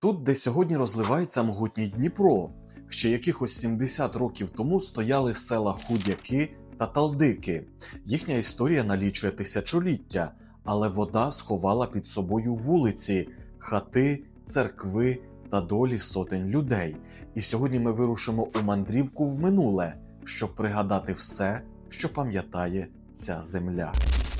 Тут, де сьогодні розливається могутній Дніпро, ще якихось 70 років тому стояли села Худяки та Талдики. Їхня історія налічує тисячоліття, але вода сховала під собою вулиці, хати, церкви та долі сотень людей. І сьогодні ми вирушимо у мандрівку в минуле, щоб пригадати все, що пам'ятає ця земля.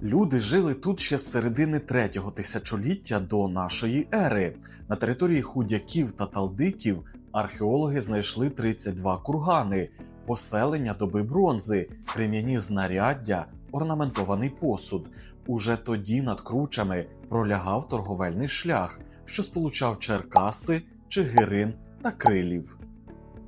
Люди жили тут ще з середини третього тисячоліття до нашої ери. На території худяків та талдиків археологи знайшли 32 кургани, поселення доби бронзи, крем'яні знаряддя, орнаментований посуд. Уже тоді над кручами пролягав торговельний шлях, що сполучав Черкаси, Чигирин та Крилів.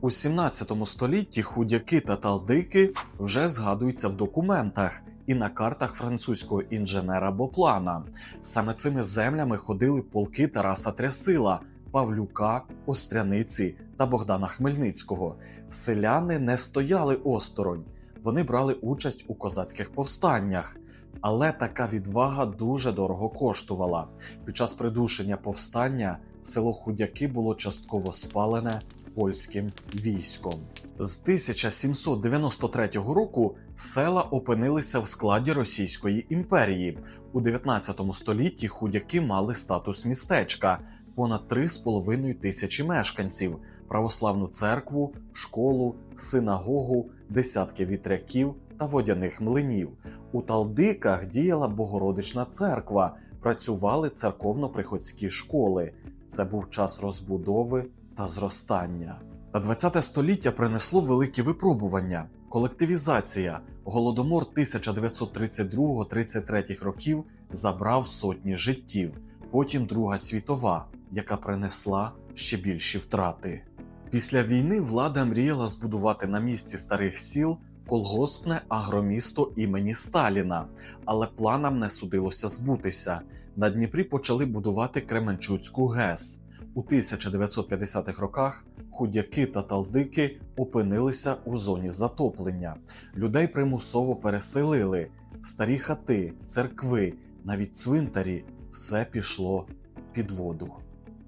У 17 столітті худяки та талдики вже згадуються в документах і на картах французького інженера Боплана. Саме цими землями ходили полки Тараса Трясила, Павлюка, Остряниці та Богдана Хмельницького. Селяни не стояли осторонь, вони брали участь у козацьких повстаннях. Але така відвага дуже дорого коштувала. Під час придушення повстання село Худяки було частково спалене польським військом. З 1793 року села опинилися в складі Російської імперії. У 19 столітті худяки мали статус містечка, понад 3,5 тисячі мешканців, православну церкву, школу, синагогу, десятки вітряків та водяних млинів. У Талдиках діяла Богородична церква, працювали церковно-приходські школи. Це був час розбудови та зростання. Та 20 століття принесло великі випробування: колективізація, голодомор 1932-33 років забрав сотні життів. Потім Друга світова, яка принесла ще більші втрати. Після війни влада мріяла збудувати на місці старих сіл колгоспне агромісто імені Сталіна, але планам не судилося збутися. На Дніпрі почали будувати Кременчуцьку ГЕС. У 1950-х роках худяки та талдики опинилися у зоні затоплення. Людей примусово переселили. Старі хати, церкви, навіть цвинтарі все пішло під воду.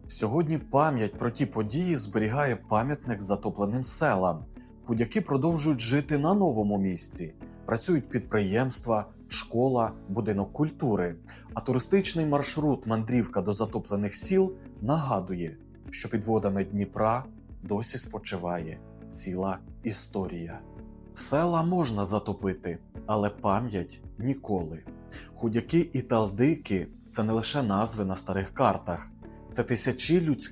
Сьогодні пам'ять про ті події зберігає пам'ятник затопленим селам. Худяки продовжують жити на новому місці. Працюють підприємства, школа, будинок культури. А туристичний маршрут мандрівка до затоплених сіл нагадує, що під водами Дніпра досі спочиває ціла історія. Села можна затопити, але пам'ять ніколи. Худяки і талдики це не лише назви на старих картах, це тисячі людських.